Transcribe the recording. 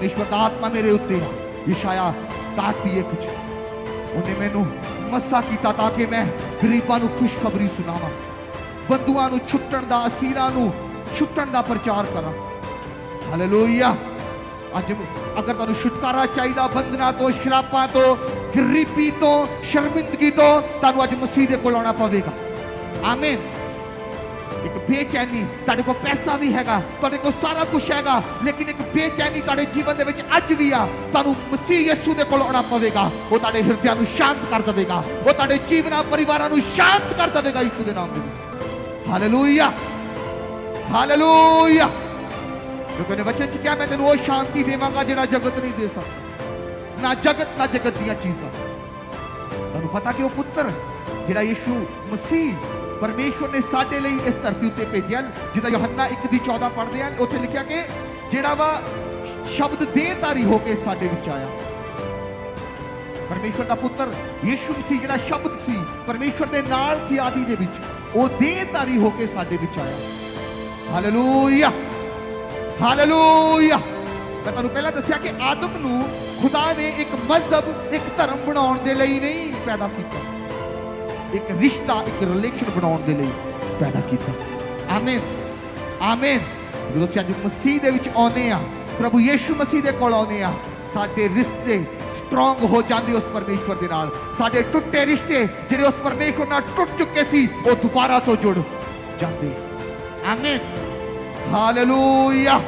ਪਰਮੇਸ਼ਵਰ ਦਾ ਆਤਮਾ ਮੇਰੇ ਉੱਤੇ ਆ ਇਸ਼ਾਇਆ ਕਾਟੀ ਇੱਕ ਚ ਉਹਨੇ ਮੈਨੂੰ ਮੱਸਾ ਕੀਤਾ ਤਾਂ ਕਿ ਮੈਂ ਗਰੀਬਾਂ ਨੂੰ ਖੁਸ਼ਖਬਰੀ ਸੁਣਾਵਾਂ ਬੰਦੂਆਂ ਨੂੰ ਛੁੱਟਣ ਦਾ ਅਸੀਰਾਂ ਨੂੰ ਛੁੱਟਣ ਦਾ ਪ੍ਰਚਾਰ ਕਰਾਂ ਹਾਲੇਲੂਇਆ ਅੱਜ ਅਗਰ ਤੁਹਾਨੂੰ ਛੁਟਕਾਰਾ ਚਾਹੀਦਾ ਬੰਧਨਾਂ ਤੋਂ ਸ਼ਰਾਬਾਂ ਤੋਂ ਗਰੀਬੀ ਤੋਂ ਸ਼ਰਮਿੰਦਗੀ ਤੋਂ ਤੁਹਾਨੂੰ ਅੱਜ ਮਸੀਹ ਦੇ ਕੋਲ ਆਉਣਾ ਪਵੇਗਾ ਆਮੀਨ ਇੱਕ ਬੇਚੈਨੀ ਤੁਹਾਡੇ ਕੋਲ ਪੈਸਾ ਵੀ ਹੈਗਾ, ਤੁਹਾਡੇ ਕੋਲ ਸਾਰਾ ਕੁਝ ਹੈਗਾ, ਲੇਕਿਨ ਇੱਕ ਬੇਚੈਨੀ ਤੁਹਾਡੇ ਜੀਵਨ ਦੇ ਵਿੱਚ ਅੱਜ ਵੀ ਆ, ਤੁਹਾਨੂੰ ਮਸੀਹ ਯਿਸੂ ਦੇ ਕੋਲ ਆਉਣਾ ਪਵੇਗਾ। ਉਹ ਤੁਹਾਡੇ ਹਿਰਦਿਆਂ ਨੂੰ ਸ਼ਾਂਤ ਕਰ ਦੇਵੇਗਾ। ਉਹ ਤੁਹਾਡੇ ਜੀਵਨਾਂ, ਪਰਿਵਾਰਾਂ ਨੂੰ ਸ਼ਾਂਤ ਕਰ ਦੇਵੇਗਾ ਯਿਸੂ ਦੇ ਨਾਮ ਦੇ ਵਿੱਚ। ਹਾਲੇਲੂਇਆ ਹਾਲੇਲੂਇਆ ਕਿਉਂਕਿ ਉਹਨੇ ਵਚਨ ਚ ਕਿਹਾ, ਮੈਂ ਤੈਨੂੰ ਉਹ ਸ਼ਾਂਤੀ ਦੇਵਾਂਗਾ ਜਿਹੜਾ ਜਗਤ ਨਹੀਂ ਦੇ ਸਕਦਾ। ਨਾ ਜਗਤ ਨਾ ਜਗਤ ਦੀਆਂ ਚੀਜ਼ਾਂ। ਤੁਹਾਨੂੰ ਪਤਾ ਕਿ ਉਹ ਪੁੱਤਰ ਜਿਹੜਾ ਯਿਸੂ ਮਸੀਹ ਪਰਮੇਸ਼ਵਰ ਨੇ ਸਾਡੇ ਲਈ ਇਸ ਧਰਤੀ ਉੱਤੇ ਭੇਜਿਆ ਜਿਹਦਾ ਯੋਹੰਨਾ 1 ਦੀ 14 ਪੜ੍ਹਦੇ ਆ ਉੱਥੇ ਲਿਖਿਆ ਕਿ ਜਿਹੜਾ ਵਾ ਸ਼ਬਦ ਦੇਹਧਾਰੀ ਹੋ ਕੇ ਸਾਡੇ ਵਿੱਚ ਆਇਆ। ਪਰਮੇਸ਼ਵਰ ਦਾ ਪੁੱਤਰ ਯਿਸੂ ਮਸੀਹ ਜਿਹੜਾ ਸ਼ਬਦ ਸੀ ਪਰਮੇਸ਼ਵਰ ਦੇ ਨਾਲ ਸੀ ਆਦੀ ਦੇ ਵਿੱਚ, ਉਹ ਦੇਹਧਾਰੀ ਹੋ ਕੇ ਸਾਡੇ ਵਿੱਚ ਆਇਆ। ਹਾਲੇਲੂਇਆ! ਹਾਲੇਲੂਇਆ! ਮੈਂ ਤੁਹਾਨੂੰ ਪਹਿਲਾਂ ਦੱਸਿਆ ਕਿ ਆਦਮ ਨੂੰ ਖੁਦਾ ਨੇ ਇੱਕ ਮਜ਼ਹਬ, ਇੱਕ ਧਰਮ ਬਣਾਉਣ ਦੇ ਲਈ ਨਹੀਂ ਪੈਦਾ ਕੀਤਾ। ਇੱਕ ਰਿਸ਼ਤਾ, ਇੱਕ ਰਿਲੇਸ਼ਨ ਬਣਾਉਣ ਦੇ ਲਈ ਪੈਦਾ ਕੀਤਾ। ਆਮੀਨ ਆਮੀਨ ਜਦੋਂ ਅਸੀਂ ਅੱਜ ਮਸੀਹ ਦੇ ਵਿੱਚ ਆਉਂਦੇ ਆ ਪ੍ਰਭੂ ਯੀਸ਼ੂ ਮਸੀਹ ਦੇ ਕੋਲ ਆਉਂਦੇ ਆ ਸਾਡੇ ਰਿਸ਼ਤੇ ਸਟਰੋਂਗ ਹੋ ਜਾਂਦੇ ਉਸ ਪਰਮੇਸ਼ਵਰ ਦੇ ਨਾਲ। ਸਾਡੇ ਟੁੱਟੇ ਰਿਸ਼ਤੇ ਜਿਹੜੇ ਉਸ ਪਰਮੇਸ਼ਵਰ ਨਾਲ ਟੁੱਟ ਚੁੱਕੇ ਸੀ, ਉਹ ਦੁਬਾਰਾ ਤੋਂ ਜੁੜ ਜਾਂਦੇ। ਆ ਹਾਲੇਲੂਇਆ